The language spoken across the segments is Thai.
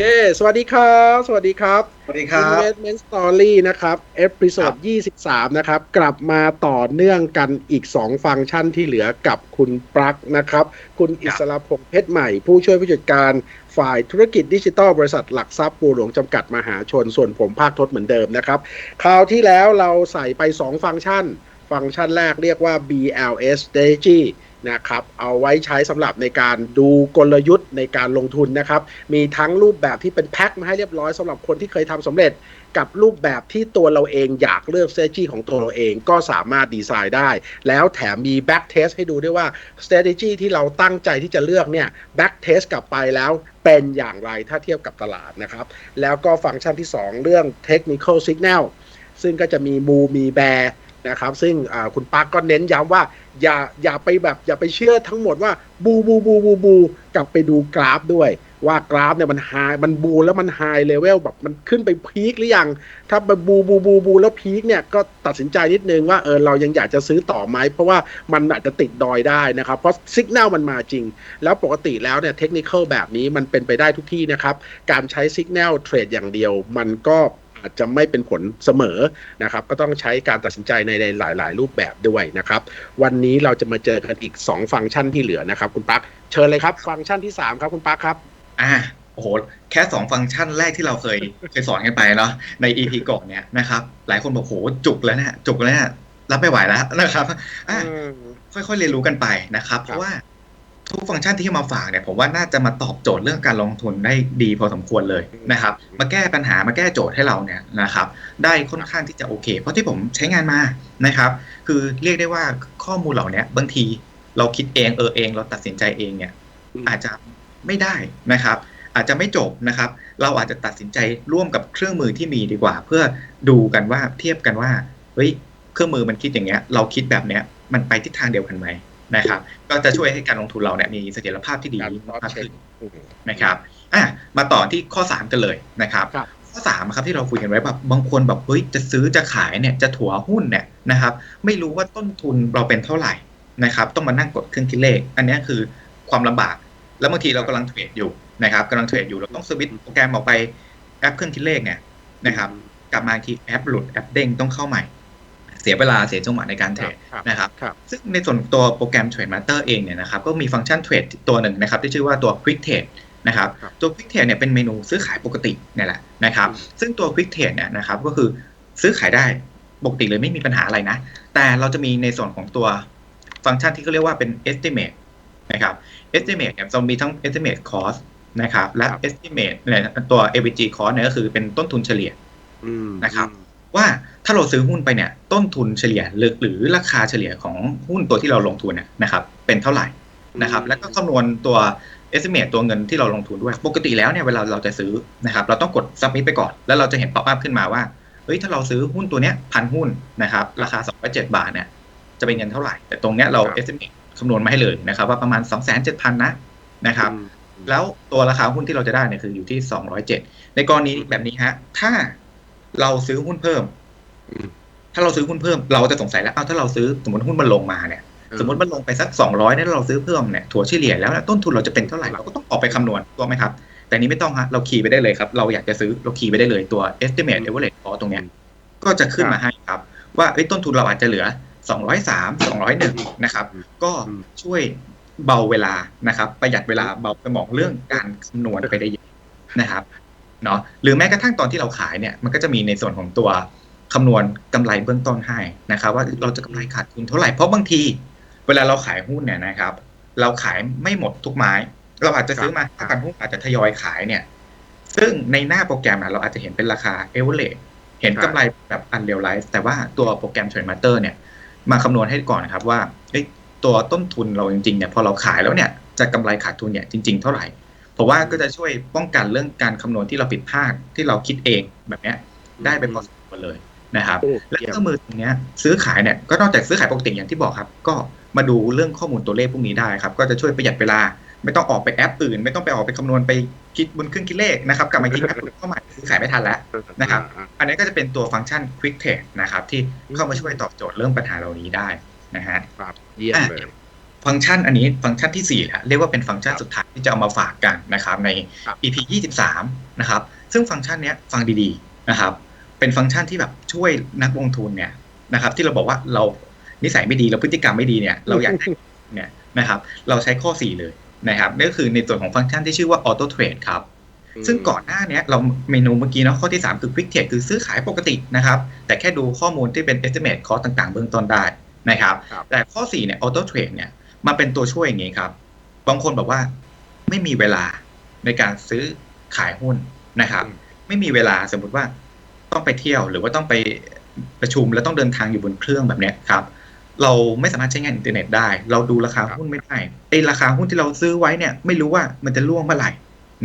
เค สวัสดีครับ สวัสดีครับ สวัสดีครับ Investment Story นะครับ เอพิโซด23 นะครับ กลับมาต่อเนื่องกันอีก 2 ฟังก์ชันที่เหลือกับคุณปลั๊กนะครับ คุณอิสระพงษ์เพชรใหม่ ผู้ช่วยผู้จัดการฝ่ายธุรกิจดิจิทัลบริษัทหลักทรัพย์บัวหลวงจำกัดมหาชน ส่วนผมภาคทศเหมือนเดิมนะครับ คราวที่แล้วเราใส่ไป 2 ฟังก์ชัน ฟังก์ชันแรกเรียกว่า BLS Strategy นะครับเอาไว้ใช้สำหรับในการดูกลยุทธ์ในการลงทุนนะครับ มีทั้งรูปแบบที่เป็นแพ็คมาให้เรียบร้อยสำหรับคนที่เคยทำสำเร็จ กับรูปแบบที่ตัวเราเองอยากเลือก strategy ของตัวเราเองก็สามารถดีไซน์ได้ แล้วแถมมี back test ให้ดูด้วยว่า strategy ที่เราตั้งใจที่จะเลือกเนี่ย back test กลับไปแล้วเป็นอย่างไรถ้าเทียบกับตลาดนะครับ แล้วก็ฟังก์ชันที่ 2 เรื่อง technical signal ซึ่งก็จะมีมูมีแบร์นะครับซึ่งคุณปาร์กก็เน้นย้ำว่า อย่าอย่าไปแบบ อย่าไปเชื่อทั้งหมดว่าบูบูบูบูบู กลับไปดูกราฟด้วย ว่ากราฟเนี่ยมันไฮมันบูแล้วมันไฮเลเวลแบบมันขึ้นไปพีคหรือยัง ถ้ามันบูบูบูบูแล้วพีคเนี่ยก็ตัดสินใจนิดนึงว่าเออเรายังอยากจะซื้อต่อไหมเพราะว่ามันอาจจะติดดอยได้นะครับ เพราะสัญญาณมันมาจริง แล้วปกติแล้วเนี่ยเทคนิคแบบนี้มันเป็นไปได้ทุกที่นะครับ การใช้สัญญาณเทรดอย่างเดียวมันก็ อาจจะไม่เป็นผลเสมอนะครับ ก็ต้องใช้การตัดสินใจในหลาย ๆ รูปแบบด้วยนะครับ วันนี้เราจะมาเจอกันอีก 2 ฟังก์ชันที่เหลือนะครับ คุณปั๊กเชิญเลยครับ ฟังก์ชันที่ 3 ครับคุณปั๊กครับ อ่าโอ้โหแค่สองฟังก์ชันแรกที่เราเคยเคยสอนกันไปเนาะใน EP ก่อนเนี่ยนะครับ หลายคนบอกโหจุกแล้วเนี่ยจุกแล้วเนี่ยรับไม่ไหวแล้วนะครับอะค่อยๆเรียนรู้กันไปนะครับ เพราะว่า ทุกฟังก์ชันที่มาฝากเนี่ยผมว่าน่าจะมาตอบโจทย์เรื่องการลงทุนได้ดีพอสมควรเลยนะครับ มาแก้ปัญหามาแก้โจทย์ให้เราเนี่ยนะครับ ได้ค่อนข้างที่จะโอเค เพราะที่ผมใช้งานมานะครับ คือเรียกได้ว่าข้อมูลเหล่านี้บางทีเราคิดเองเออเองเราตัดสินใจเองเนี่ยอาจจะไม่ได้นะครับ อาจจะไม่จบนะครับ เราอาจจะตัดสินใจร่วมกับเครื่องมือที่มีดีกว่า เพื่อดูกันว่าเทียบกันว่าเฮ้ยเครื่องมือมันคิดอย่างเงี้ย เราคิดแบบเนี้ยมันไปทิศทางเดียวกันไหม นะครับ ก็จะช่วยให้การลงทุนเราเนี่ยมีเสถียรภาพที่ดีการมากขึ้นอืมนะครับอะมาต่อที่ข้อ 3 กันเลยนะครับครับ ข้อ3ครับที่เราคุยกันไว้แบบบางคนแบบเฮ้ยจะซื้อจะขายเนี่ยจะถัวหุ้นเนี่ยนะครับ ไม่รู้ว่าต้นทุนเราเป็นเท่าไหร่นะครับ ต้องมานั่งกดเครื่องคิดเลข อันเนี้ยคือความลำบาก แล้วบางทีเรากำลังเทรดอยู่นะครับกำลังเทรดอยู่เราต้องสวิตช์โปรแกรมออกไปแอปเครื่องคิดเลขเนี่ยนะครับ กลับมาอีกทีแอปหลุดแอปเด้งต้องเข้าใหม่ เสียเวลาเสียจังหวะในการเทรดครับนะครับครับซึ่งในส่วนตัวโปรแกรม Trade Master เองเนี่ยนะครับก็มีฟังก์ชันเทรดตัวหนึ่งนะครับที่ชื่อว่าตัว Quick Trade นะครับครับตัว Quick Trade เนี่ยเป็นเมนูซื้อขายปกติเนี่ยแหละนะครับอืมซึ่งตัว Quick Trade เนี่ยนะครับก็คือซื้อขายได้ปกติเลยไม่มีปัญหาอะไรนะ แต่เราจะมีในส่วนของตัวฟังก์ชันที่เขาเรียกว่าเป็น estimate นะครับ estimate เนี่ยจะมีทั้ง estimate cost นะครับและครับ estimate เนี่ยตัว average cost เนี่ยก็คือเป็นต้นทุนเฉลี่ยอืมนะครับ ว่าถ้าเราซื้อหุ้นไปเนี่ยต้นทุนเฉลี่ยหรือหรือราคาเฉลี่ยของหุ้นตัวที่เราลงทุนเนี่ยนะครับเป็นเท่าไหร่นะครับแล้วก็คำนวณตัว estimate ตัวเงินที่เราลงทุนด้วย ปกติแล้วเนี่ยเวลาเราจะซื้อนะครับเราต้องกด submit ไปก่อน แล้วเราจะเห็น pop up ขึ้นมาว่าเฮ้ยถ้าเราซื้อหุ้นตัวเนี้ยพันหุ้นนะครับราคา207บาทเนี่ยจะเป็นเงินเท่าไหร่ แต่ตรงเนี้ยเราครับ estimate คำนวณมาให้เลยนะครับว่าประมาณ207,000นะนะครับอืมแล้วตัวราคาหุ้นที่เราจะได้เนี่ยคืออยู่ที่ 207 ในกรณีแบบนี้ฮะถ้า เราซื้อหุ้นเพิ่มอืมถ้าเราซื้อหุ้นเพิ่ม เราจะสงสัยแล้วเอ้าถ้าเราซื้อสมมติหุ้นมันลงมาเนี่ยอืมสมมติมันลงไปสัก200เนี่ยแล้วเราซื้อเพิ่มเนี่ยถั่วเฉลี่ยแล้วเนี่ยต้นทุนเราจะเป็นเท่าไหร่เราก็ต้องออกไปคำนวณถูกไหมครับ แต่นี้ไม่ต้องฮะเราคีย์ไปได้เลยครับ เราอยากจะซื้อเราคีย์ไปได้เลยตัว estimate average cost ตรงเนี้ยก็จะขึ้นมาให้ครับ ว่าเอ้ยต้นทุนเราอาจจะเหลือ203 201นะครับ ก็อืมช่วยเบาเวลานะครับ ประหยัดเวลาเบาสมองเรื่องการคำนวณไปได้เยอะนะครับ เนาะหรือแม้กระทั่งตอนที่เราขายเนี่ยมันก็จะมีในส่วนของตัวคำนวณกำไรเบื้องต้นให้นะครับ ว่าเราจะกำไรขาดทุนเท่าไหร่เพราะบางที เวลาเราขายหุ้นเนี่ยนะครับ เราขายไม่หมดทุกไม้ เราอาจจะซื้อมาครับห้าพันหุ้นอาจจะทยอยขายเนี่ย ซึ่งในหน้าโปรแกรมอะเราอาจจะเห็นเป็นราคาเอเวอเรเห็นกำไรแบบอันเรียลไลซ์แต่ว่าตัวโปรแกรม Trade Master เนี่ย มาคำนวณให้ก่อนนะครับว่าเอ้ยตัวต้นทุนเราจริงๆเนี่ยพอเราขายแล้วเนี่ยจะกำไรขาดทุนเนี่ยจริง ๆ เท่าไหร่ เพราะว่าก็จะช่วยป้องกันเรื่องการคำนวณที่เราผิดพลาดที่เราคิดเองแบบเนี้ยได้ไปพอสมควรเลยนะครับโอ้และเยี่ยเคมรื่องมือตรงเนี้ยซื้อขายเนี่ยก็นอกจากซื้อขายปกติอย่างที่บอกครับ ก็มาดูเรื่องข้อมูลตัวเลขพวกนี้ได้ครับ ก็จะช่วยประหยัดเวลา ไม่ต้องออกไปแอปอื่น ไม่ต้องไปออกไปคำนวณไปคิดบนเครื่องคิดเลขนะครับกลับมาคิดแอปอื่นเข้ามาซื้อขายไม่ทันแล้วนะครับ อันนี้ก็จะเป็นตัวฟังก์ชัน Quick Trade นะครับที่เข้ามาช่วยตอบโจทย์เรื่องปัญหาเหล่านี้ได้นะฮะครับเยี่ยมเลย ฟังก์ชันอันนี้ฟังก์ชันที่สี่แหละเรียกว่าเป็นฟังก์ชันสุดท้ายที่จะเอามาฝากกันนะครับในครับ EP 23 นะครับ ซึ่งฟังก์ชันเนี้ยฟังดีๆนะครับ เป็นฟังก์ชันที่แบบช่วยนักลงทุนเนี่ยนะครับ ที่เราบอกว่าเรานิสัยไม่ดีเราพฤติกรรมไม่ดีเนี่ยเราอยากได้เนี่ยนะครับเราใช้ข้อ 4 เลยนะครับนั่นก็คือในส่วนของฟังก์ชันที่ชื่อว่า Auto Trade ครับซึ่งก่อนหน้าเนี้ยเราเมนูเมื่อกี้เนาะข้อที่ 3 คือ Quick Trade คือซื้อขายปกตินะครับ แต่แค่ดูข้อมูลที่เป็น estimate cost ต่างๆ เบื้องต้นได้นะครับครับแต่ข้อ 4 เนี่ย Auto Trade เนี่ย มาเป็นตัวช่วยอย่างงี้ครับ บางคนบอกว่าไม่มีเวลาในการซื้อขายหุ้นนะครับอืมไม่มีเวลาสมมติว่าต้องไปเที่ยวหรือว่าต้องไปประชุมแล้วต้องเดินทางอยู่บนเครื่องแบบเนี้ยครับ เราไม่สามารถใช้งานอินเทอร์เน็ตได้ เราดูราคาหุ้นไม่ได้ไอราคาหุ้นที่เราซื้อไว้เนี่ย ไม่รู้ว่ามันจะล่วงเมื่อไหร่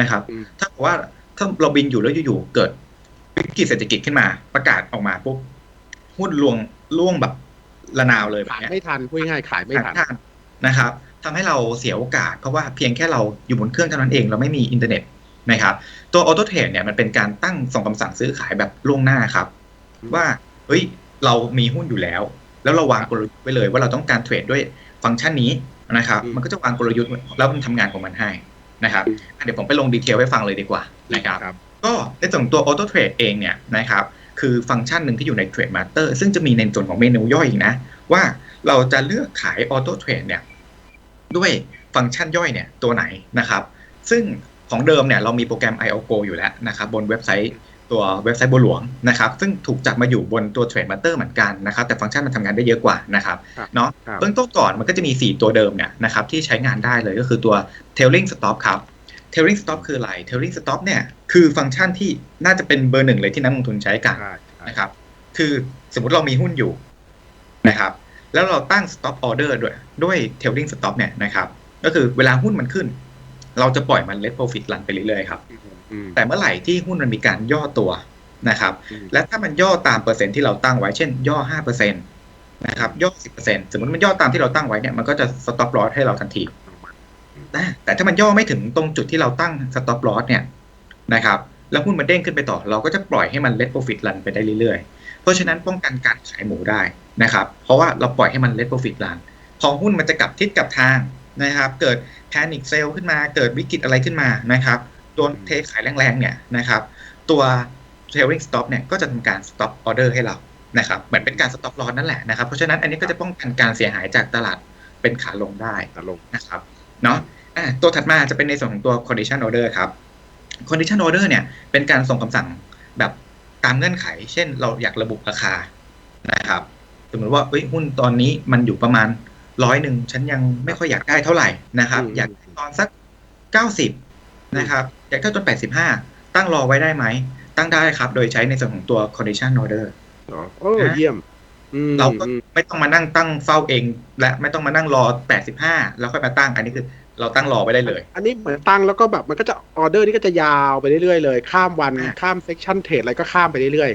นะครับอืมถ้าบอกว่าถ้าเราบินอยู่แล้วอยู่ๆเกิดวิกฤตเศรษฐกิจขึ้นมาประกาศออกมาปุ๊บหุ้นล่วงล่วงแบบระนาวเลยแบบขายเนี้ยไม่ทันพูดง่ายๆขายไม่ทันทั นนะครับทำให้เราเสียโอกาสเพราะว่าเพียงแค่เราอยู่บนเครื่องเท่านั้นเองเราไม่มีอินเทอร์เน็ตนะครับตัวออโตเทรดเนี่ยมันเป็นการตั้งส่งคำสั่งซื้อขายแบบล่วงหน้าครับ ว่าเฮ้ยเรามีหุ้นอยู่แล้ว แล้วเราวางกลยุทธ์ไว้เลยว่าเราต้องการเทรดด้วยฟังก์ชันนี้นะครับอืมมันก็จะวางกลยุทธ์แล้วมันทำงานของมันให้นะครับอืมอะเดี๋ยวผมไปลงดีเทลให้ฟังเลยดีกว่านะครับครับก็ในส่วนของตัว Auto Trade เองเนี่ยนะครับคือฟังก์ชันหนึ่งที่อยู่ใน Trade Master ซึ่งจะมีในส่วนของเมนูย่อยอีกนะ ว่าเราจะเลือกขาย Auto Trade เนี่ย ด้วยฟังก์ชันย่อยเนี่ยตัวไหนนะครับ ซึ่งของเดิมเนี่ยเรามีโปรแกรม IOGO อยู่แล้วนะครับบนเว็บไซต์ตัวเว็บไซต์บัวหลวงนะครับ ซึ่งถูกจับมาอยู่บนตัว Trade Master เหมือนกันนะครับ แต่ฟังก์ชันมันทำงานได้เยอะกว่านะครับครับเนาะครับเบื้องต้นก่อนมันก็จะมี 4 ตัวเดิมเนี่ยนะครับที่ใช้งานได้เลยก็คือตัว Tailing Stop ครับ Tailing Stop คืออะไร Tailing Stop เนี่ยคือฟังก์ชันที่น่าจะเป็นเบอร์หนึ่งเลยที่นักลงทุนใช้กันใช่ใช่นะครับ คือสมมุติเรามีหุ้นอยู่นะครับ แล้วเราตั้ง stop order ด้วยด้วย tailing stop เนี่ยนะครับ ก็คือเวลาหุ้นมันขึ้น เราจะปล่อยมัน let profit run ไปเรื่อยๆครับอืมแต่เมื่อไหร่ที่หุ้นมันมีการย่อตัวนะครับอืมและถ้ามันย่อตามเปอร์เซ็นต์ที่เราตั้งไว้ เช่น ย่อ5%นะครับ ย่อ10%สมมติมันย่อตามที่เราตั้งไว้เนี่ยมันก็จะ stop loss ให้เราทันทีนะแต่ถ้ามันย่อไม่ถึงตรงจุดที่เราตั้ง stop loss เนี่ยนะครับ แล้วหุ้นมันเด้งขึ้นไปต่อ เราก็จะปล่อยให้มัน let profit run ไปได้เรื่อยๆ เพราะฉะนั้นป้องกันการขายหมูได้นะครับ เพราะว่าเราปล่อยให้มัน let profit run พอหุ้นมันจะกลับทิศกลับทางนะครับ เกิด panic sell ขึ้นมา เกิดวิกฤตอะไรขึ้นมานะครับโดนเทขายแรงๆเนี่ยนะครับ ตัว trailing stop เนี่ยก็จะทำการ stop order ให้เรานะครับ เหมือนเป็นการ stop loss นั่นแหละนะครับ เพราะฉะนั้นอันนี้ก็จะป้องกันการเสียหายจากตลาดเป็นขาลงได้ตลกนะครับเนาะอะตัวถัดมาจะเป็นในส่วนของตัว condition order ครับ condition order เนี่ยเป็นการส่งคำสั่งแบบ ตามเงื่อนไข เช่น เราอยากระบุราคานะครับ สมมติว่าเอ้ยหุ้นตอนนี้มันอยู่ประมาณร้อยหนึ่งฉันยังไม่ค่อยอยากได้เท่าไหร่นะครับอืมอยากได้ตอนสักเก้าสิบนะครับอยากได้จนแปดสิบห้าตั้งรอไว้ได้ไหม ตั้งได้ครับ โดยใช้ในส่วนของตัว condition order อ๋อโอ้เยี่ยมอืมเราก็อืมไม่ต้องมานั่งตั้งเฝ้าเอง และไม่ต้องมานั่งรอ 85 แล้วค่อยมาตั้ง อันนี้คือ เราตั้งรอไว้ได้เลย อันนี้เหมือนตั้งแล้วก็แบบมันก็จะออเดอร์นี่ก็จะยาวไปเรื่อยๆเลย ข้ามวันอ่าข้ามเซ c ชันเทรดอะไรก็ข้ามไปเรื่อย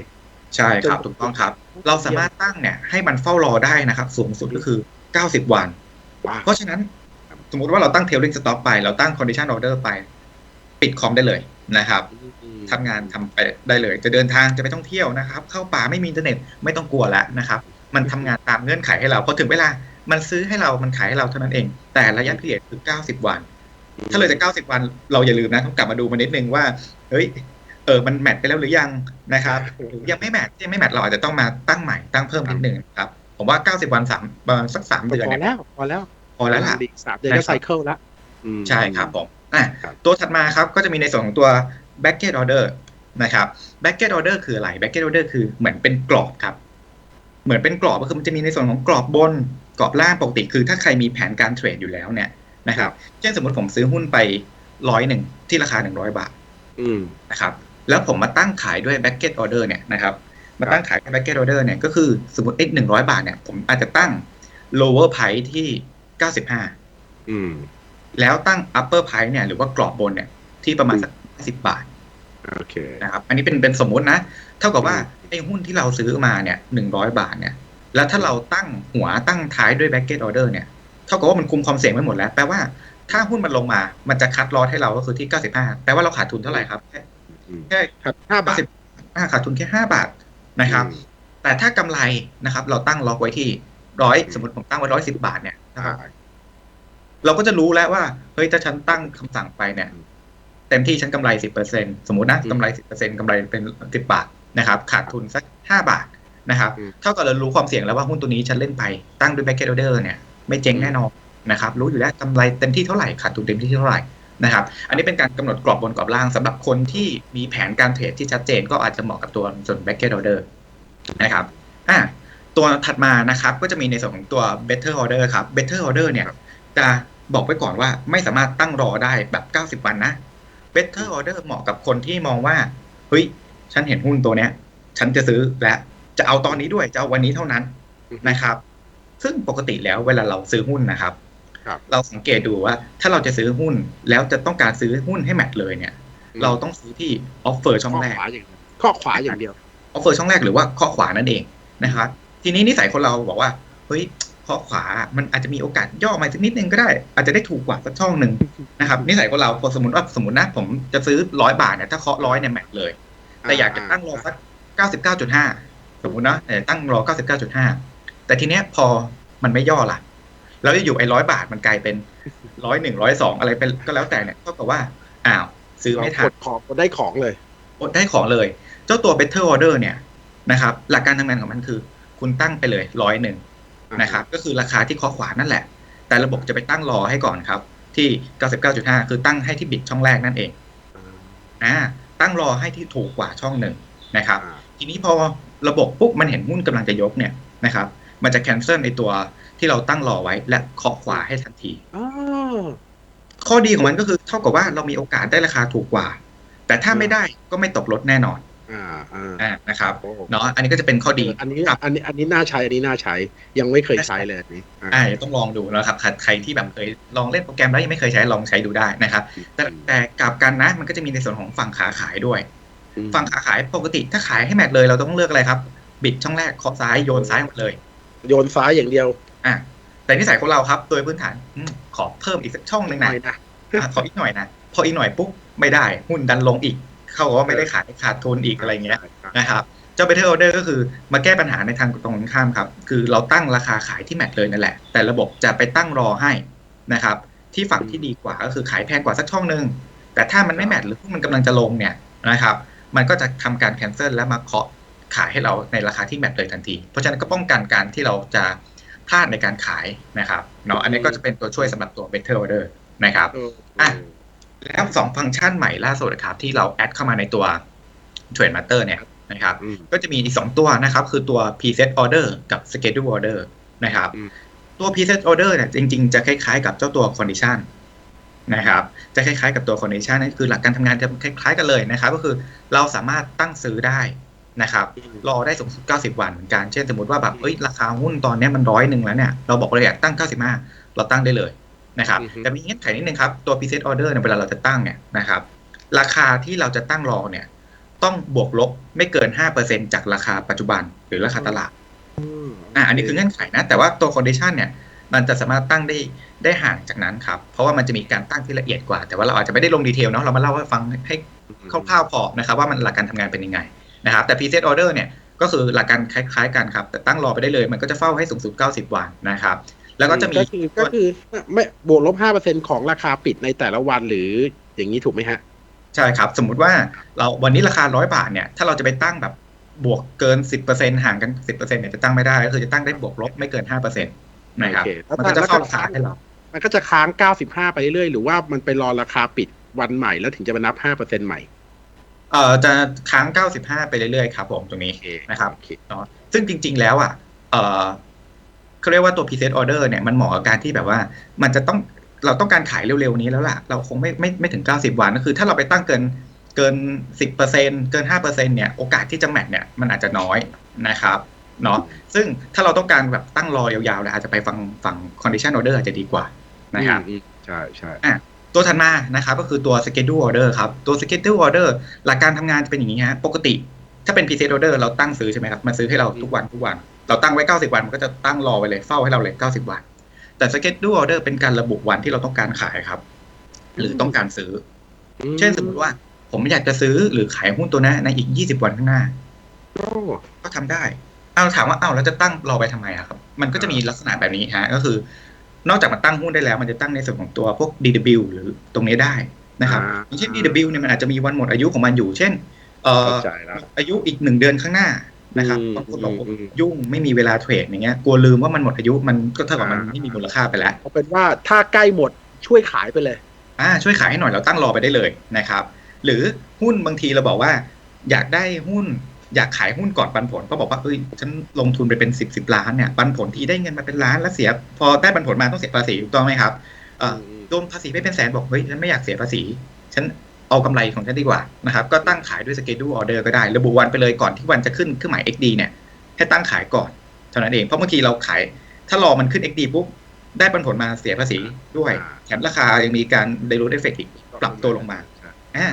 ใช่ครับจนถูกต้องครับ เราสามารถตั้งเนี่ยให้มันเฝ้ารอได้นะครับ สูงสุดก็คือ 90 วันๆว้าวเพราะฉะนั้นสมมุติว่าเราตั้ง tailing stop ไป เราตั้ง condition order ไป ปิดคอมได้เลยนะครับอืมทำงานทำไปได้เลย จะเดินทางจะไปท่องเที่ยวนะครับ เข้าป่าไม่มีอินเทอร์เน็ตไม่ต้องกลัวแล้วนะครับ มันทำงานตามเงื่อนไขให้เราพอถึงเวลา มันซื้อให้เรามันขายให้เราเท่านั้นเอง แต่ระยะเพียคือ 90 วัน ถ้าเลยจาก90 วันเราอย่าลืมนะต้องกลับมาดูมานิดนึงว่าเฮ้ยเออมันแมทไปแล้วหรือยังนะครับยังไม่แมทยังไม่แมทเราอาจจะต้องมาตั้งใหม่ตั้งเพิ่มนิดนึงครับผมว่า 90 วันสามประมาณสักสามพอเดือนเนี่ยแล้วพอแล้วพอแล้วล่ะอีกสามเดือนก็ไซเคิลละอืมใช่ครับผมอะครับตัวถัดมาครับก็จะมีในส่วนของตัว bucket order นะครับ bucket order คืออะไร bucket order คือเหมือนเป็นกรอบครับ เหมือนเป็นกรอบก็คือมันจะมีในส่วนของกรอบบนกรอบล่างปกติคือ ถ้าใครมีแผนการเทรดอยู่แล้วเนี่ยนะครับเช่นสมมติผมซื้อหุ้นไปร้อยหนึ่งที่ราคาหนึ่งร้อยบาทอืมนะครับ แล้วผมมาตั้งขายด้วย bucket order เนี่ยนะครับ มาตั้งขายด้วย bucket order เนี่ยก็คือสมมติเอ็หนึ่งร้อยบาทเนี่ยผมอาจจะตั้ง lower price ที่เก้าสิบห้าอืมแล้วตั้ง upper price เนี่ยหรือว่ากรอบบนเนี่ยที่ประมาณสักสิบบาทโอเคนะครับ อันนี้เป็นเป็นสมมุตินะ เท่ากับว่าอืม ไอ้หุ้นที่เราซื้อมาเนี่ยหนึ่งร้อยบาทเนี่ย แล้วถ้าเราตั้งหัวตั้งท้ายด้วย backet order เนี่ย เท่ากับว่ามันคุมความเสี่ยงไว้หมดแล้ว แปลว่าถ้าหุ้นมันลงมา มันจะคัดลอสให้เราก็คือที่95แปลว่าเราขาดทุนเท่าไหร่ครับแค่อืมแค่ครับห้าบาท90อ่าขาดทุนแค่5บาทนะครับ แต่ถ้ากำไรนะครับ เราตั้งล็อกไว้ที่ร้อยสมมติผมตั้งไว้ร้อยสิบาทเนี่ยนะครับอ่าเราก็จะรู้แล้วว่าเฮ้ยถ้าฉันตั้งคำสั่งไปเนี่ยเต็มที่ฉันกำไรสิบเปอร์เซ็นสมมตินะอืมกำไรสิบเปอร์เซ็นกำไรเป็นสิบบาท นะครับขาดทุนสักห้าบาทนะครับอืมเท่ากับเรารู้ความเสี่ยงแล้วว่าหุ้นตัวนี้ฉันเล่นไปตั้งด้วยแบ็กเกอร์เดอร์เนี่ยไม่เจ๊งแน่นอนนะครับรู้อยู่แล้วกำไรเต็มที่เท่าไหร่ขาดทุนเต็มที่เท่าไหร่นะครับอันนี้เป็นการกำหนดกรอบบนกรอบล่างสำหรับคนที่มีแผนการเทรดที่ชัดเจนก็อาจจะเหมาะกับตัวส่วนแบ็กเกอร์เดอร์นะครับอะตัวถัดมานะครับก็จะมีในส่วนของตัว better order ครับ better order เนี่ยจะบอกไว้ก่อนว่าไม่สามารถตั้งรอได้แบบ 90 วันนะ better order เหมาะกับคนที่มองว่าเฮ้ย ฉันเห็นหุ้นตัวเนี้ย ฉันจะซื้อและจะเอาตอนนี้ด้วยจะเอาวันนี้เท่านั้นนะครับ ซึ่งปกติแล้วเวลาเราซื้อหุ้นนะครับครับเราสังเกตดูว่า ถ้าเราจะซื้อหุ้นแล้วจะต้องการซื้อหุ้นให้แมทเลยเนี่ยอืมเราต้องซื้อที่ออฟเฟอร์ช่องข้อแรกขวาอย่างเดียวข้อขวาอย่างเดียวออฟเฟอร์ช่องแรกหรือว่าข้อขวานั่นเองนะครับ ทีนี้นิสัยคนเราบอกว่าเฮ้ยข้อขวามันอาจจะมีโอกาสย่อมาสักนิดนึงก็ได้ อาจจะได้ถูกกว่าสักช่องหนึ่งนะครับนิสัยคนเราพอสมมติว่าสมมตินะผมจะซื้อร้อยบาทเนี่ยถ้าเคาะร้อยเนี่ยแมทเลย แต่อยากจะตั้งรอสัก 99.5 สมมุตินะแต่ตั้งรอ 99.5 แต่ทีเนี้ยพอมันไม่ย่อล่ะแล้วอยู่ไอ้ร้อยบาทมันกลายเป็นร้อยหนึ่งร้อยสองอะไรเป็นก็แล้วแต่เนี่ยเท่ากับว่าอ้าวซื้อเราไม่ทักนดของก็ได้ของเลยอดได้ของเลย เจ้าตัว better order เนี่ยนะครับ หลักการทำงานของมันคือ คุณตั้งไปเลยร้อยหนึ่งนะครับ ก็คือราคาที่เคอขวานั่นแหละ แต่ระบบจะไปตั้งรอให้ก่อนครับ ที่ 99.5 คือตั้งให้ที่บิดช่องแรกนั่นเองอ่า ตั้งรอให้ที่ถูกกว่าช่องหนึ่งนะครับ ทีนี้พอระบบปุ๊บมันเห็นหุ้นกำลังจะยกเนี่ยนะครับ มันจะแคนเซิลในตัวที่เราตั้งรอไว้และเคาะขวาให้ทันทีอ๋อข้อดีของมันก็คือเท่ากับว่าเรามีโอกาสได้ราคาถูกกว่า แต่ถ้าไม่ได้ก็ไม่ตกลดแน่นอน อ่าอ่าอ่านะครับโอ้เนาะอันนี้ก็จะเป็นข้อดีอันนี้กับอันนี้อันนี้น่าใช้อันนี้น่าใช้ยังไม่เคยใช้เลยอันนี้อ่าอ่าต้องลองดูนะครับใครใครที่แบบเคยลองเล่นโปรแกรมแล้วยังไม่เคยใช้ลองใช้ดูได้นะครับ แต่แต่กลับกันนะมันก็จะมีในส่วนของฝั่งขาขายด้วยอืมฝั่งขาขายปกติถ้าขายให้แมทเลยเราต้องเลือกอะไรครับ บิดช่องแรกเคาะซ้ายโยนซ้ายหมดเลย โยนซ้ายอย่างเดียวอะแต่นิสัยของเราครับโดยพื้นฐานอมขอเพิ่มอีกสักช่องหนึ่งหน่นะอยนะอะขออีกหน่อยนะพออีกหน่อยปุ๊บไม่ได้หุ้นดันลงอีก เขาบอกว่าไม่ได้ขายขาดทุนอีกอะไรเงี้ยนะครับเจ้า better order ก็คือมาแก้ปัญหาในทางตรงกันข้ามครับ คือเราตั้งราคาขายที่แมทเลยนั่นแหละ แต่ระบบจะไปตั้งรอให้นะครับ ที่ฝั่งที่ดีกว่าก็คือขายแพงกว่าสักช่องหนึ่งแต่ถ้ามันไม่แมทหรือหุ้นมันกำลังจะลงเนี่ยนะครับ มันก็จะทำการแคนเซิลและมาเคาะขายให้เราในราคาที่แมทเลยทันที เพราะฉะนั้นก็ป้องกันการที่เราจะพลาดในการขายนะครับเนาะอันนี้ก็จะเป็นตัวช่วยสำหรับตัว better order นะครับเอออะ แล้วสองฟังก์ชันใหม่ล่าสุดนะครับ ที่เราแอดเข้ามาในตัว Trade Matter เนี่ยนะครับอืมก็จะมีอีกสองตัวนะครับ คือตัว preset order กับ schedule order นะครับอืมตัว preset order เนี่ยจริง ๆ จะคล้ายๆ กับเจ้าตัว condition นะครับ จะคล้ายๆ กับตัว condition นั่นคือหลักการทำงานจะคล้าย ๆ กันเลยนะครับ ก็คือเราสามารถตั้งซื้อได้นะครับ รอได้สูงสุด 90 วันเหมือนกัน เช่นสมมติว่าแบบเอ้ยราคาหุ้นตอนเนี้ยมันร้อยหนึ่งแล้วเนี่ย เราบอกเราอยากตั้ง 95 เราตั้งได้เลย นะครับอือฮึแต่มีเงื่อนไขนิดนึงครับ ตัว preset order เนี่ยเวลาเราจะตั้งเนี่ยนะครับ ราคาที่เราจะตั้งรอเนี่ย ต้องบวกลบไม่เกิน 5%จากราคาปัจจุบันหรือราคาตลาดอะอันนี้คือเงื่อนไขนะ แต่ว่าตัว condition เนี่ย มันจะสามารถตั้งได้ได้ห่างจากนั้นครับ เพราะว่ามันจะมีการตั้งที่ละเอียดกว่า แต่ว่าเราอาจจะไม่ได้ลงดีเทลเนาะเรามาเล่าให้ฟังให้คร่าวๆพอนะครับ ว่ามันหลักการทำงานเป็นยังไงนะครับ แต่ preset order เนี่ยก็คือหลักการคล้าย ๆ กันครับ แต่ตั้งรอไปได้เลย มันก็จะเฝ้าให้สูงสุด 90 วันนะครับ แล้วก็จะมีก็คือก็คือไม่บวกลบห้าเปอร์เซ็นของราคาปิดในแต่ละวันหรืออย่างนี้ถูกไหมฮะ ใช่ครับ สมมุติว่าเราวันนี้ราคาร้อยบาทเนี่ย ถ้าเราจะไปตั้งแบบบวกเกิน10%ห่างกัน10%เนี่ยจะตั้งไม่ได้ก็คือจะตั้งได้บวกลบไม่เกิน5%นะครับโอเคแล้วมันก็จะแล้วเฝ้าก็ราคาให้เรา มันก็จะค้าง95ไปเรื่อยๆหรือว่ามันไปรอราคาปิดวันใหม่แล้วถึงจะมานับ5%ใหม่เอ่อจะค้าง 95 ไปเรื่อยๆ ครับผมตรงนี้นะครับโอเคเนาะซึ่งจริง ๆ แล้วอะเออ เขาเรียกว่าตัว preset order เนี่ยมันเหมาะกับการที่แบบว่า มันจะต้องเราต้องการขายเร็วๆนี้แล้วล่ะ เราคงไม่ไม่ไม่ถึง 90 วันก็คือ ถ้าเราไปตั้งเกินเกิน 10%เกิน5%เนี่ยโอกาสที่จะแมทเนี่ยมันอาจจะน้อยนะครับเนาะซึ่งถ้าเราต้องการแบบตั้งรอยาวๆเลยอาจจะไปฟังฝั่ง condition order อาจจะดีกว่านะครับอืมใช่ใช่ตัวถัดมานะครับก็คือตัว schedule order ครับตัว schedule order หลักการทำงานจะเป็นอย่างนี้ฮะปกติ ถ้าเป็น preset order เราตั้งซื้อใช่ไหมครับมันซื้อให้เราทุกวันทุกวัน เราตั้งไว้ 90 วันมันก็จะตั้งรอไว้เลยเฝ้าให้เราเลย 90 วัน แต่ schedule order เป็นการระบุวันที่เราต้องการขายครับ หรือต้องการซื้อ เช่นสมมติว่า ผมอยากจะซื้อหรือขายหุ้นตัวนั้นในอีก 20 วันข้างหน้าโอ้ก็ทำได้เอาถามว่าเอาแล้วจะตั้งรอไปทำไมอะครับ มันก็จะมีลักษณะแบบนี้ฮะก็คือ นอกจากมันตั้งหุ้นได้แล้ว มันจะตั้งในส่วนของตัวพวก DW หรือตรงนี้ได้นะครับอ่าอย่างเช่น DW เนี่ยมันอาจจะมีวันหมดอายุของมันอยู่ เช่นเอ่อเข้าใจแล้วอายุอีกหนึ่งเดือนข้างหน้า นะครับอืมบางคนบอกว่าอืมยุ่งไม่มีเวลาเทรดอย่างเงี้ยกลัวลืมว่ามันหมดอายุมันก็เท่ากับมันอ่าไม่มีมูลค่าไปแล้วเอาเป็นว่าถ้าใกล้หมดช่วยขายไปเลยอ่าช่วยขายให้หน่อยเราตั้งรอไปได้เลยนะครับ หรือหุ้นบางทีเราบอกว่า อยากได้หุ้นอยากขายหุ้นก่อนปันผลก็บอกว่าเอ้ยฉันลงทุนไปเป็นสิบสิบล้านเนี่ยปันผลทีได้เงินมาเป็นล้านแล้วเสีย พอได้ปันผลมาต้องเสียภาษีถูกต้องไหมครับเอ่ออืมโดนภาษีไปเป็นแสนบอกเฮ้ยฉันไม่อยากเสียภาษี ฉัน เอากำไรของฉันดีกว่านะครับ ก็ตั้งขายด้วยสเกดูออเดอร์ก็ได้ ระบุวันไปเลยก่อนที่วันจะขึ้นเครื่องหมาย XD เนี่ยให้ตั้งขายก่อนเท่านั้นเองเพราะบางทีเราขาย ถ้ารอมันขึ้น XD ปุ๊บได้ปันผลมาเสียภาษีด้วยอ่าแถมราคายังมีการ dilute effect อีกปรับตัวลงมาอ่า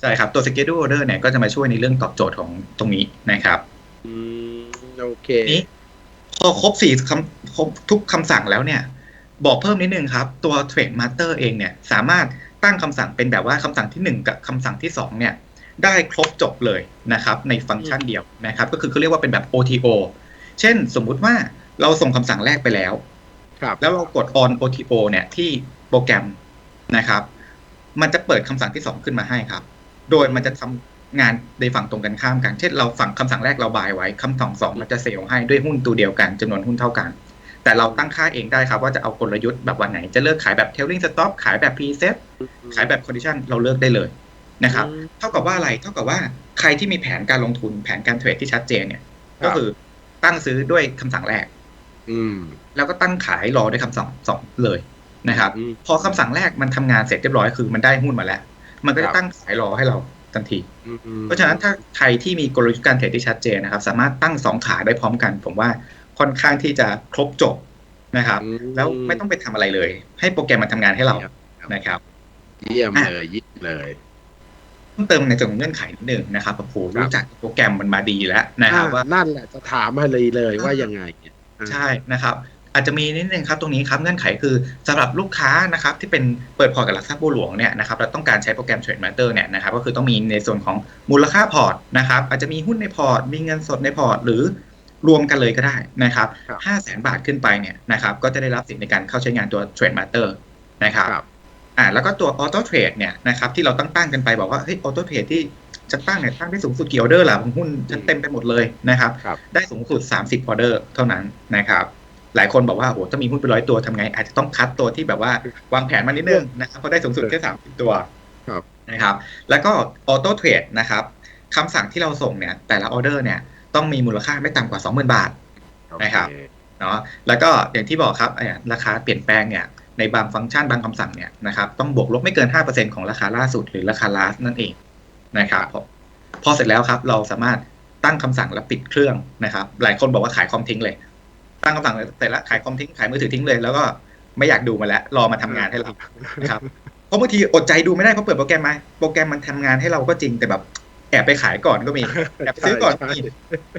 ใช่ครับ ตัว schedule order เนี่ยก็จะมาช่วยในเรื่องตอบโจทย์ของตรงนี้นะครับอืมโอเคนี้พอครบสี่คำครบทุกคำสั่งแล้วเนี่ย บอกเพิ่มนิดนึงครับ ตัว Trade Master เองเนี่ย สามารถ ตั้งคำสั่งเป็นแบบว่าคำสั่งที่หนึ่งกับคำสั่งที่สองเนี่ย ได้ครบจบเลยนะครับ ในฟังก์ชันเดียวนะครับ ก็คือเขาเรียกว่าเป็นแบบ OTO เช่นสมมุติว่าเราส่งคำสั่งแรกไปแล้วครับแล้วเรากด on OTO เนี่ยที่โปรแกรมนะครับ มันจะเปิดคำสั่งที่สองขึ้นมาให้ครับ โดยมันจะทำงานในฝั่งตรงกันข้ามกัน เช่นเราฝั่งคำสั่งแรกเราบายไว้คำสั่งสองมันจะเซลล์ให้ด้วยหุ้นตัวเดียวกันจำนวนหุ้นเท่ากัน แต่เราตั้งค่าเองได้ครับว่าจะเอากลยุทธ์แบบวันไหน จะเลือกขายแบบ trailing stop ขายแบบ preset ขายแบบ condition เราเลือกได้เลยนะครับอืมเท่ากับว่าอะไร เท่ากับว่าใครที่มีแผนการลงทุนแผนการเทรดที่ชัดเจนเนี่ยครับก็คือตั้งซื้อด้วยคำสั่งแรก อืมแล้วก็ตั้งขายรอด้วยคำสั่งสองเลยนะครับอืมพอคำสั่งแรกมันทำงานเสร็จเรียบร้อยคือมันได้หุ้นมาแล้ว มันก็ครัจะบตั้งขายรอให้เราทันทีอืมเพราะฉะนั้นถ้าใครที่มีกลยุทธ์การเทรดที่ชัดเจนนะครับ สามารถตั้งสองขาได้พร้อมกัน ผมว่า ค่อนข้างที่จะครบจบนะครับอืมแล้วไม่ต้องไปทำอะไรเลย ให้โปรแกรมมันทำงานให้เราครับนะครับ เยี่ยมเลยเยี่ยมเลยเพิ่มเติมในส่วนของเงื่อนไขนิดนึงนะครับโอ้โหรู้จักโปรแกรมมันมาดีแล้วนะครับว่าอ่นั่นแหละจะถามมาเลยเลยว่ายังไงเนี่ยอ่าใช่นะครับ อาจจะมีนิดนึงครับตรงนี้ครับเงื่อนไขคือสำหรับลูกค้านะครับที่เป็นเปิดพอร์ตกับหลักทรัพย์บัวหลวงเนี่ยนะครับเราต้องการใช้โปรแกรม Trade Matter เนี่ยนะครับก็คือต้องมีในส่วนของมูลค่าพอร์ตนะครับอาจจะมีหุ้นในพอร์ตมีเงินสดในพอร์ตหรือ รวมกันเลยก็ได้นะครับครับห้าแสนบาทขึ้นไปเนี่ยนะครับก็จะได้รับสิทธิ์ในการเข้าใช้งานตัว Trade Matter นะครับครับอ่าแล้วก็ตัว Auto Trade เนี่ยนะครับที่เราตั้งตั้งๆกันไปบอกว่าเฮ้ย Auto Trade ที่จะตั้งเนี่ยตั้งได้สูงสุดกี่ออเดอร์ล่ะบางหุ้นฉันเต็มไปหมดเลยนะครับครับได้สูงสุด 30ออเดอร์เท่านั้นนะครับหลายคนบอกว่าโอ้โหถ้ามีหุ้นเป็นร้อยตัวทำไง อาจจะต้องคัดตัวที่แบบว่าวางแผนมานิดนึงนะครับเพราะได้สูงสุดแค่30ตัวครับนะครับแล้วก็ออโต้เทรดนะครับคำสั่งที่เราส่งเนี่ยแต่ละออเดอร์เนี่ย ต้องมีมูลค่าไม่ต่ำกว่า 20,000 บาทนะครับเนาะแล้วก็อย่างที่บอกครับเอ่อราคาเปลี่ยนแปลงเนี่ยในบางฟังก์ชันบางคำสั่งเนี่ยนะครับต้องบวกลบไม่เกิน 5%ของราคาล่าสุดหรือราคา last นั่นเองนะครับพอพอเสร็จแล้วครับเราสามารถตั้งคำสั่งแล้วปิดเครื่องนะครับ หลายคนบอกว่าขายคอมทิ้งเลย ตั้งคำสั่งเสร็จแล้วขายคอมทิ้งขายมือถือทิ้งเลยแล้วก็ไม่อยากดูมาแล้ว รอมาทำงานให้เรานะครับเพราะบางทีอดใจดูไม่ได้เพราะเปิดโปรแกรมมาโปรแกรมมันทำงานให้เราก็จริงแต่แบบ แอบไปขายก่อนก็มีแอบซื้อก่อนก็มี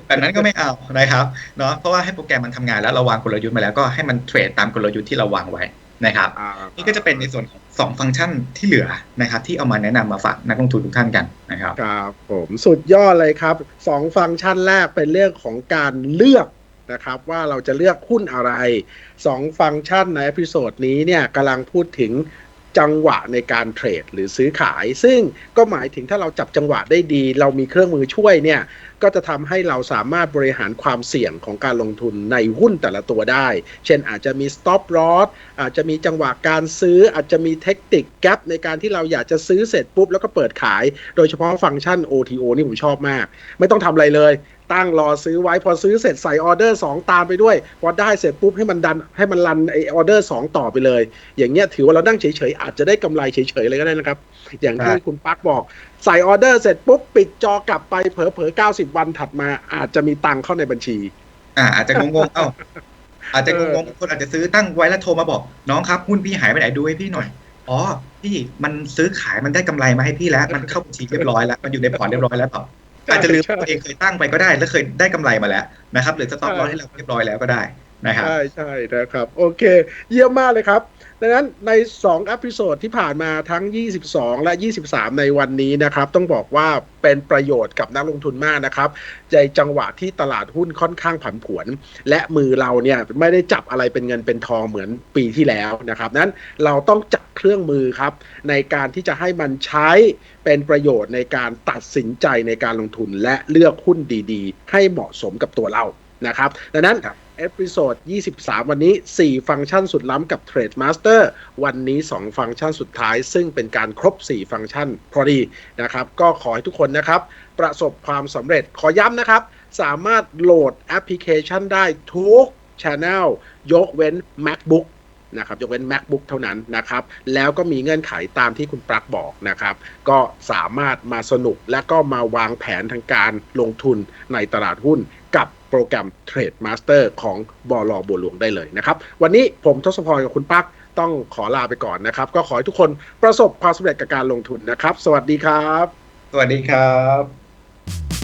แบบนั้นก็ไม่เอานะครับเนาะเพราะว่าให้โปรแกรมมันทำงานแล้วเราวางกลยุทธ์มาแล้วก็ให้มันเทรดตามกลยุทธ์ที่เราวางไว้นะครับอ่านี่ก็จะเป็นในส่วนของสองฟังก์ชันที่เหลือนะครับ ที่เอามาแนะนำมาฝากนักลงทุนทุกท่านกันนะครับครับผมสุดยอดเลยครับสองฟังก์ชันแรกเป็นเรื่องของการเลือกนะครับว่าเราจะเลือกหุ้นอะไรสองฟังก์ชันในเอพิโซดนี้เนี่ยกำลังพูดถึง จังหวะในการเทรดหรือซื้อขาย ซึ่งก็หมายถึงถ้าเราจับจังหวะได้ดี เรามีเครื่องมือช่วยเนี่ย ก็จะทำให้เราสามารถบริหารความเสี่ยงของการลงทุนในหุ้นแต่ละตัวได้ เช่นอาจจะมี stop loss อาจจะมีจังหวะการซื้อ อาจจะมีเทคนิคแก p ในการที่เราอยากจะซื้อเสร็จปุ๊บแล้วก็เปิดขาย โดยเฉพาะฟังก์ชัน OTO นี่ผมชอบมาก ไม่ต้องทำอะไรเลย ตั้งรอซื้อไว้พอซื้อเสร็จใส่ออเดอร์ 2 ตามไปด้วย พอได้เสร็จปุ๊บให้มันดันให้มันรันไอออเดอร์ 2 ต่อไปเลย อย่างเงี้ยถือว่าเรานั่งเฉยๆอาจจะได้กำไรเฉยๆเลยก็ได้นะครับ อย่างที่ครับคุณปักบอก ใส่ออเดอร์เสร็จปุ๊บ ปิดจอกลับไปเผลอๆ90วันถัดมา อาจจะมีตังค์เข้าในบัญชี อ่า อาจจะงงๆ เอ้าอาจจะงงๆคนอาจจะซื้อตั้งไว้แล้วโทรมาบอก น้องครับหุ้นพี่หายไปไหนดูให้พี่หน่อยอ๋อพี่มันซื้อขายมันได้กำไรมาให้พี่แล้ว มันเข้าบัญชีเรียบร้อยแล้ว มันอยู่ในพอร์ตเรียบร้อยแล้วเปล่าอาจจะลืมว่าตัวเองเคยตั้งไปก็ได้ แล้วเคยได้กำไรมาแล้วนะครับหรือสต็อปลอสให้เราเรียบร้อยแล้วก็ได้ นะครับใช่ใช่นะครับ โอเค เยี่ยมมากเลยครับดังนั้นใน2อพิโซดที่ผ่านมาทั้ง 22 และ 23 ในวันนี้นะครับ ต้องบอกว่าเป็นประโยชน์กับนักลงทุนมากนะครับในจังหวะที่ตลาดหุ้นค่อนข้างผันผวน และมือเราเนี่ยไม่ได้จับอะไรเป็นเงินเป็นทองเหมือนปีที่แล้วนะครับนั้นเราต้องจับเครื่องมือครับ ในการที่จะให้มันใช้เป็นประโยชน์ในการตัดสินใจในการลงทุนและเลือกหุ้นดีๆ ให้เหมาะสมกับตัวเรานะครับ ดังนั้นครับ เอพิโซด 23 วันนี้ 4 ฟังก์ชันสุดล้ำกับ Trade Master วันนี้ 2 ฟังก์ชันสุดท้าย ซึ่งเป็นการครบ 4 ฟังก์ชันพอดีนะครับ ก็ขอให้ทุกคนนะครับ ประสบความสำเร็จขอย้ำนะครับ สามารถโหลดแอปพลิเคชันได้ทุก Channel ยกเว้น MacBook นะครับยกเว้น MacBook เท่านั้นนะครับ แล้วก็มีเงื่อนไขตามที่คุณปลักบอกนะครับ ก็สามารถมาสนุกและก็มาวางแผนทางการลงทุนในตลาดหุ้น โปรแกรม Trade Master ของบอลบัวหลวงได้เลยนะครับ วันนี้ผมทศพรกับคุณปักต้องขอลาไปก่อนนะครับ ก็ขอให้ทุกคนประสบความสำเร็จกับการลงทุนนะครับ สวัสดีครับ สวัสดีครับ